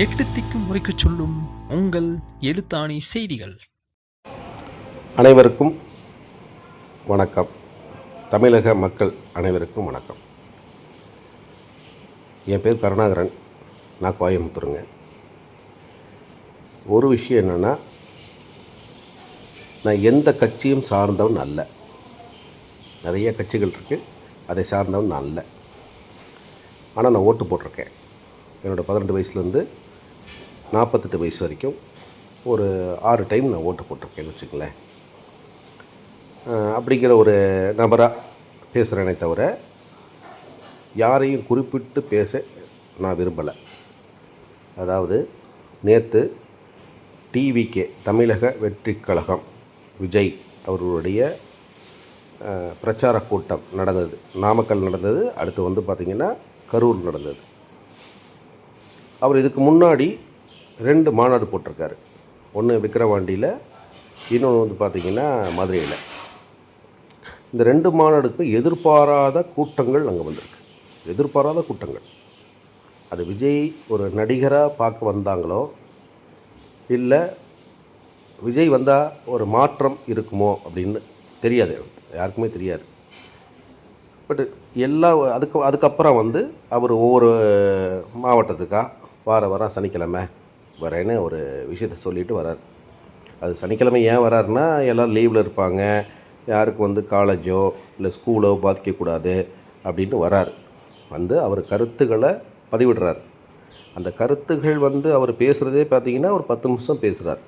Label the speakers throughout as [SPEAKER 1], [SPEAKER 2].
[SPEAKER 1] எட்டு திக்கும் முறைக்கு சொல்லும் உங்கள் எழுத்தாணி செய்திகள்.
[SPEAKER 2] அனைவருக்கும் வணக்கம். தமிழக மக்கள் அனைவருக்கும் வணக்கம். என் பேர் கருணாகரன். நான் கோயம்புத்தூருங்க. ஒரு விஷயம் என்னென்னா நான் எந்த கட்சியும் சார்ந்தவன் அல்ல. நிறைய கட்சிகள் இருக்குது அதை சார்ந்தவன் நான் அல்ல. ஆனால் நான் ஓட்டு போட்டிருக்கேன். என்னோடய பதினெட்டு வயசுலேருந்து நாற்பத்தெட்டு வயசு வரைக்கும் ஒரு ஆறு டைம் நான் ஓட்டு போட்டிருக்கேன்னு வச்சுக்கங்களேன். அப்படிங்கிற ஒரு நபராக பேசுகிறேனே தவிர யாரையும் குறிப்பிட்டு பேச நான் விரும்பலை. அதாவது நேற்று டிவிகே தமிழக வெற்றி கழகம் விஜய் அவர்களுடைய பிரச்சார கூட்டம் நடந்தது. நாமக்கல் நடந்தது அடுத்து வந்து பார்த்திங்கன்னா கரூர் நடந்தது. அவர் இதுக்கு முன்னாடி ரெண்டு மாநாடு போட்டிருக்காரு. ஒன்று விக்கிரவாண்டியில் இன்னொன்று வந்து பார்த்திங்கன்னா மதுரையில். இந்த ரெண்டு மாநாடுக்கும் எதிர்பாராத கூட்டங்கள் அங்கே வந்திருக்கு. எதிர்பாராத கூட்டங்கள். அது விஜய் ஒரு நடிகராக பார்க்க வந்தாங்களோ இல்லை விஜய் வந்தால் ஒரு மாற்றம் இருக்குமோ அப்படின்னு தெரியாது. யாருக்குமே தெரியாது. பட் எல்லா அதுக்கு அதுக்கப்புறம் வந்து அவர் ஒவ்வொரு மாவட்டத்துக்காக வார வாரம் சனிக்கிழமை வரேன்னு ஒரு விஷயத்த சொல்லிட்டு வரார். அது சனிக்கிழமை ஏன் வராருன்னா எல்லாம் லீவில் இருப்பாங்க. யாருக்கு வந்து காலேஜோ இல்லை ஸ்கூலோ பாதிக்கக்கூடாது அப்படின்ட்டு வரார். வந்து அவர் கருத்துக்களை பதிவிடுறார். அந்த கருத்துகள் வந்து அவர் பேசுகிறதே பார்த்தீங்கன்னா ஒரு பத்து நிமிஷம் பேசுகிறார்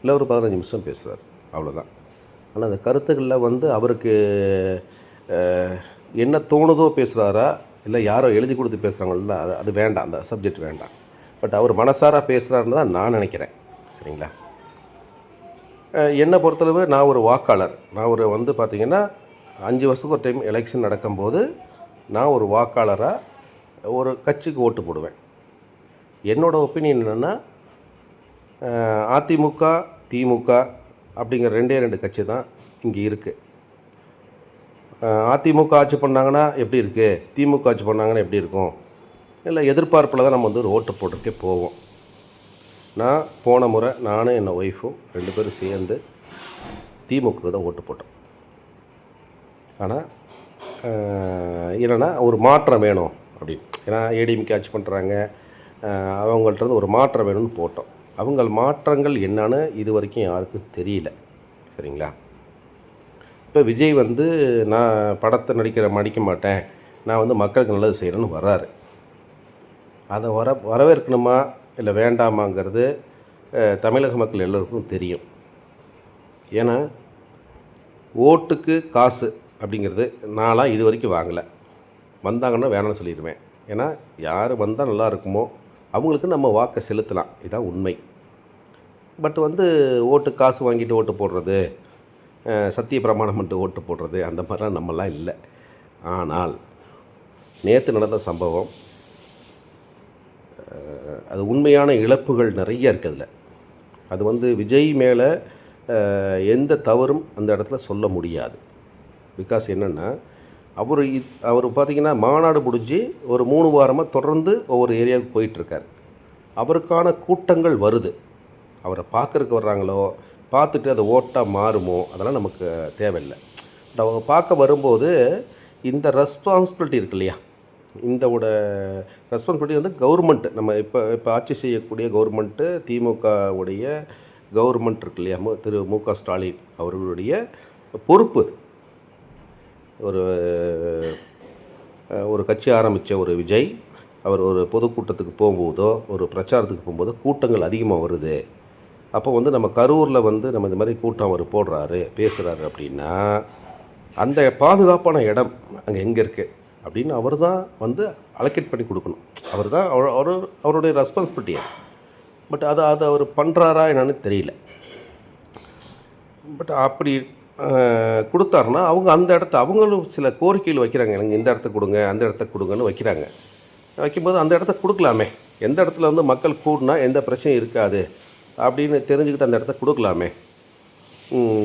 [SPEAKER 2] இல்லை ஒரு பதினஞ்சு நிமிஷம் பேசுகிறார் அவ்வளோதான் ஆனால் அந்த கருத்துக்களில் வந்து அவருக்கு என்ன தோணுதோ பேசுகிறாரா இல்லை யாரோ எழுதி கொடுத்து பேசுகிறாங்களோ அது அது வேண்டாம். அந்த சப்ஜெக்ட் வேண்டாம். பட் அவர் மனசாராக பேசுகிறாருன்னு தான் நான் நினைக்கிறேன். சரிங்களா? என்னை பொறுத்தளவு நான் ஒரு வாக்காளர். நான் ஒரு வந்து பார்த்திங்கன்னா அஞ்சு வருஷத்துக்கு ஒரு டைம் எலெக்ஷன் நடக்கும்போது நான் ஒரு வாக்காளராக ஒரு கட்சிக்கு ஓட்டு போடுவேன். என்னோடய ஒப்பீனியன் என்னென்னா அதிமுக திமுக அப்படிங்கிற ரெண்டே ரெண்டு கட்சி தான் இங்கே இருக்குது அதிமுக ஆட்சி பண்ணாங்கன்னா எப்படி இருக்குது திமுக ஆட்சி பண்ணாங்கன்னா எப்படி இருக்கும்? இல்லை எதிர்பார்ப்பில் தான் நம்ம வந்து ஒரு ஓட்டு போட்டுக்கே போவோம். நான் போன முறை நானும் என் ஒய்ஃபும் ரெண்டு பேரும் சேர்ந்து திமுக தான் ஓட்டு போட்டோம். ஆனால் என்னென்னா ஒரு மாற்றம் வேணும் அப்படின்னு. ஏன்னா ஏடிஎம்கே ஆட்சி பண்ணுறாங்க அவங்கள்ட்ட இருந்து ஒரு மாற்றம் வேணும்னு போட்டோம். அவங்க மாற்றங்கள் என்னன்னு இது வரைக்கும் யாருக்கும் தெரியல. சரிங்களா? இப்போ விஜய் வந்து நான் படத்தை நடிக்கிற நடிக்க மாட்டேன். நான் வந்து மக்களுக்கு நல்லது செய்கிறேன்னு வர்றாரு. அதை வர வரவேற்கணுமா இல்லை வேண்டாமாங்கிறது தமிழக மக்கள் எல்லோருக்கும் தெரியும். ஏன்னா ஓட்டுக்கு காசு அப்படிங்கிறது நானாக இது வரைக்கும் வாங்கலை. வந்தாங்கன்னா வேணாம்னு சொல்லிடுவேன். ஏன்னா யார் வந்தால் நல்லா இருக்குமோ அவங்களுக்கு நம்ம வாக்கை செலுத்தலாம். இதுதான் உண்மை. பட் வந்து ஓட்டு காசு வாங்கிட்டு ஓட்டு போடுறது சத்திய பிரமாணம் பண்ணிட்டு ஓட்டு போடுறது அந்த மாதிரிலாம் நம்மலாம் இல்லை. ஆனால் நேற்று நடந்த சம்பவம் அது உண்மையான இழப்புகள் நிறைய இருக்குது அதில். அது வந்து விஜய் மேலே எந்த தவறும் அந்த இடத்துல சொல்ல முடியாது. பிகாஸ் என்னென்னா அவர் அவர் பார்த்திங்கன்னா மாநாடு முடிஞ்சு ஒரு மூணு வாரமாக தொடர்ந்து ஒவ்வொரு ஏரியாவுக்கு போயிட்டுருக்கார் அவருக்கான கூட்டங்கள் வருது. அவரை பார்க்குறக்கு வர்றாங்களோ பார்த்துட்டு அதை ஓட்டாக மாறுமோ அதெல்லாம் நமக்கு தேவையில்லை. பட் அவங்க பார்க்க வரும்போது இந்த ரெஸ்பான்சிபிலிட்டி இருக்கு இல்லையா? இந்தோட ரெஸ்பான்சிபிலிட்டி வந்து கவர்மெண்ட்டு நம்ம இப்போ இப்போ ஆட்சி செய்யக்கூடிய கவர்மெண்ட்டு திமுகவுடைய கவர்மெண்ட் இருக்கு இல்லையா? மு- திரு மு க ஸ்டாலின் அவர்களுடைய பொறுப்பு. ஒரு ஒரு கட்சி ஆரம்பித்த ஒரு விஜய் அவர் ஒரு பொதுக்கூட்டத்துக்கு போகும்போதோ ஒரு பிரச்சாரத்துக்கு போகும்போதோ கூட்டங்கள் அதிகமாக வருது. அப்போ வந்து நம்ம கரூரில் வந்து நம்ம இந்த மாதிரி கூட்டம் அவர் போடுறாரு பேசுகிறாரு அப்படின்னா அந்த பாதுகாப்பான இடம் அங்கே எங்கே இருக்குது அப்படின்னு அவர் தான் வந்து அலோகேட் பண்ணி கொடுக்கணும். அவர் தான் அவர் அவர்- அவருடைய ரெஸ்பான்சிபிலிட்டியை பட் அதை அதை அவர் பண்ணுறாரா என்னன்னு தெரியல. பட் அப்படி கொடுத்தாருன்னா அவங்க அந்த இடத்த அவங்களும் சில கோரிக்கைகள் வைக்கிறாங்க. எனக்கு இந்த இடத்த கொடுங்க அந்த இடத்த கொடுங்கன்னு வைக்கிறாங்க. வைக்கும்போது அந்த இடத்த கொடுக்கலாமே. எந்த இடத்துல வந்து மக்கள் கூடினா எந்த பிரச்சனையும் இருக்காது. அப்படின்னு தெரிஞ்சுக்கிட்டு அந்த இடத்த கொடுக்கலாமே.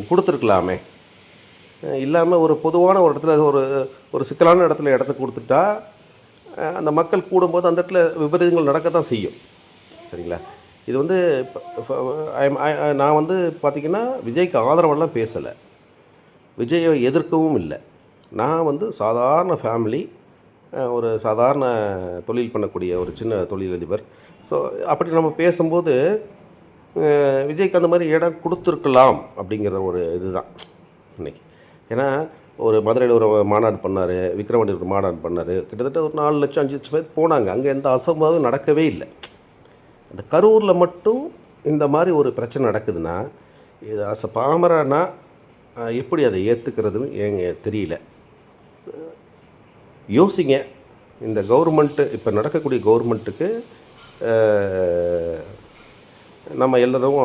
[SPEAKER 2] கொடுத்துருக்கலாமே. இல்லாமல் ஒரு பொதுவான ஒரு இடத்துல ஒரு ஒரு சிக்கலான இடத்துல இடத்த கொடுத்துட்டா அந்த மக்கள் கூடும்போது அந்த இடத்துல விபரீதங்கள் நடக்க தான் செய்யும். சரிங்களா? இது வந்து நான் வந்து பார்த்திங்கன்னா விஜய்க்கு ஆதரவெல்லாம் பேசலை. விஜயை எதிர்க்கவும் இல்லை. நான் வந்து சாதாரண ஃபேமிலி ஒரு சாதாரண தொழில் பண்ணக்கூடிய ஒரு சின்ன தொழிலதிபர். ஸோ அப்படி நம்ம பேசும்போது விஜய்க்கு அந்த மாதிரி இடம் கொடுத்துருக்கலாம் அப்படிங்கிற ஒரு இதுதான் இன்னைக்கு. ஏன்னா ஒரு மதுரையில் ஒரு மாநாடு பண்ணார் விக்ரவாண்டி ஒரு மாநாடு பண்ணார். கிட்டத்தட்ட ஒரு நாலு லட்சம் அஞ்சு லட்சம் பேர் போனாங்க. அங்கே எந்த அசம்பாவும் நடக்கவே இல்லை. அந்த கரூரில் மட்டும் இந்த மாதிரி ஒரு பிரச்சனை நடக்குதுன்னா இது அச பாமரனா எப்படி அதை ஏற்றுக்கிறதுன்னு ஏங்க தெரியல. யோசிங்க. இந்த கவர்மெண்ட்டு இப்போ நடக்கக்கூடிய கவர்மெண்ட்டுக்கு நம்ம எல்லோரும்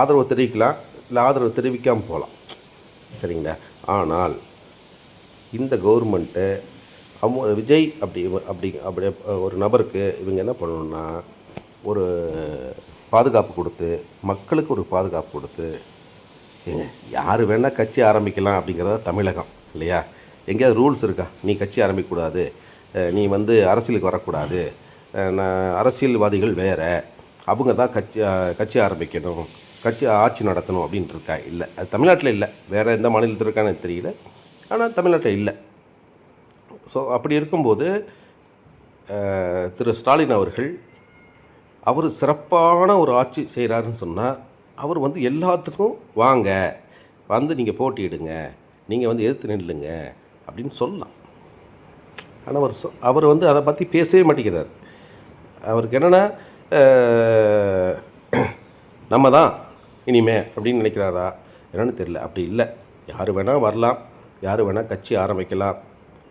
[SPEAKER 2] ஆதரவு தெரிவிக்கலாம் இல்லை ஆதரவு தெரிவிக்காமல் போகலாம். சரிங்களா? ஆனால் இந்த கவர்மெண்ட்டு அம்மு விஜய் அப்படி அப்படி அப்படி ஒரு நபருக்கு இவங்க என்ன பண்ணணுன்னா ஒரு பாதுகாப்பு கொடுத்து மக்களுக்கு ஒரு பாதுகாப்பு கொடுத்து ஏங்க யார் வேணால் கட்சி ஆரம்பிக்கலாம் அப்படிங்கிறத தமிழகம் இல்லையா? எங்கேயாவது ரூல்ஸ் இருக்கா? நீ கட்சி ஆரம்பிக்கக்கூடாது. நீ வந்து அரசியலுக்கு வரக்கூடாது. நான் அரசியல்வாதிகள் வேறு. அவங்க தான் கட்சி கட்சி ஆரம்பிக்கணும். கட்சி ஆட்சி நடத்தணும் அப்படின்ட்டு இருக்கா இல்லை. அது தமிழ்நாட்டில் இல்லை. வேறு எந்த மாநிலத்தில் இருக்கான்னு தெரியல. ஆனால் தமிழ்நாட்டில் இல்லை. ஸோ அப்படி இருக்கும்போது திரு ஸ்டாலின் அவர்கள் அவர் சிறப்பான ஒரு ஆட்சி செய்கிறாருன்னு சொன்னால் அவர் வந்து எல்லாத்துக்கும் வாங்க வந்து நீங்கள் போட்டியிடுங்க நீங்கள் வந்து எதிர்த்து நில்லுங்க அப்படின்னு சொல்லலாம். ஆனால் அவர் சொ- அவர் வந்து அதை பற்றி பேசவே மாட்டேங்கிறார். அவருக்கு என்னென்னா நம்ம தான் இனிமே அப்படின்னு நினைக்கிறாரா? என்னன்னு தெரியல. அப்படி இல்லை. யார் வேணால் வரலாம். யார் வேணால் கட்சி ஆரம்பிக்கலாம்.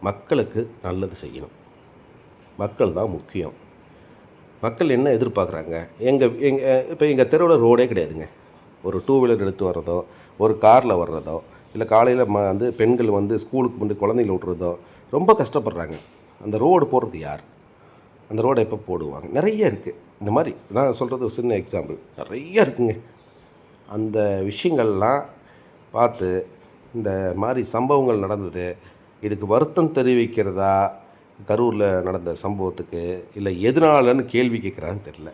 [SPEAKER 2] மக்களுக்கு நல்லது செய்யணும். மக்கள் தான் முக்கியம். மக்கள் என்ன எதிர்பார்க்குறாங்க? எங்கள் எங்கள் இப்போ எங்கள் தெருவில் ரோடே கிடையாதுங்க. ஒரு டூ வீலர் எடுத்து வர்றதோ ஒரு காரில் வர்றதோ இல்லை காலையில் ம வந்து பெண்கள் வந்து ஸ்கூலுக்கு முன்னாடி குழந்தைங்கள விட்றதோ ரொம்ப கஷ்டப்படுறாங்க. அந்த ரோடு போடுறது யார்? அந்த ரோடை எப்போ போடுவாங்க? நிறைய இருக்குது இந்த மாதிரி நான் சொல்கிறது ஒரு சின்ன எக்ஸாம்பிள் நிறைய இருக்குங்க. அந்த விஷயங்கள்லாம் பார்த்து இந்த மாதிரி சம்பவங்கள் நடந்தது இதுக்கு வருத்தம் தெரிவிக்கிறதா கரூரில் நடந்த சம்பவத்துக்கு இல்லை எதனாலன்னு கேள்வி கேட்குறான்னு தெரில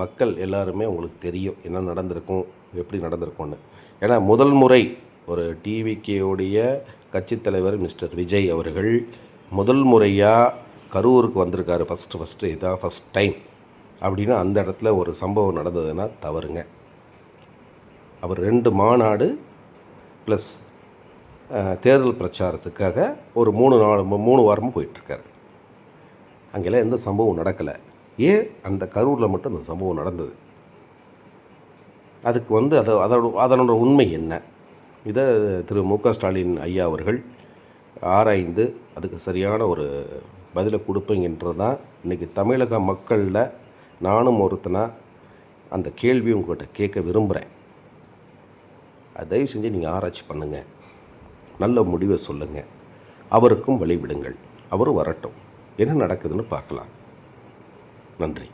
[SPEAKER 2] மக்கள் எல்லாருமே உங்களுக்கு தெரியும் என்ன நடந்திருக்கும் எப்படி நடந்திருக்கும்னு. ஏன்னா முதல் முறை ஒரு டிவிகேவுடைய கட்சித் தலைவர் மிஸ்டர் விஜய் அவர்கள் முதல் முறையாக கரூருக்கு வந்திருக்காரு. ஃபஸ்ட்டு ஃபஸ்ட்டு இதான் ஃபஸ்ட் டைம் அப்படின்னு அந்த இடத்துல ஒரு சம்பவம் நடந்ததுன்னா தவறுங்க. அவர் ரெண்டு மாநாடு ப்ளஸ் தேர்தல் பிரச்சாரத்துக்காக ஒரு மூணு நாள் மூணு வாரமும் போயிட்டுருக்காரு. அங்கெல்லாம் எந்த சம்பவம் நடக்கலை. ஏன்? அந்த கரூரில் மட்டும் அந்த சம்பவம் நடந்தது. அதுக்கு வந்து அதை அதோட அதனோட உண்மை என்ன? இதை திரு மு க ஸ்டாலின் ஐயா அவர்கள் ஆராய்ந்து அதுக்கு சரியான ஒரு பதிலை கொடுப்பீங்கன்றது தான் இன்றைக்கி தமிழக மக்களில் நானும் ஒருத்தனா அந்த கேள்வி உங்கள்கிட்ட கேட்க விரும்புகிறேன் அது தயவு செஞ்சு நீங்கள் ஆராய்ச்சி பண்ணுங்கள் நல்ல முடிவை சொல்லுங்கள் அவருக்கும் வழிவிடுங்கள். அவரும் வரட்டும். என்ன நடக்குதுன்னு பார்க்கலாம். நன்றி.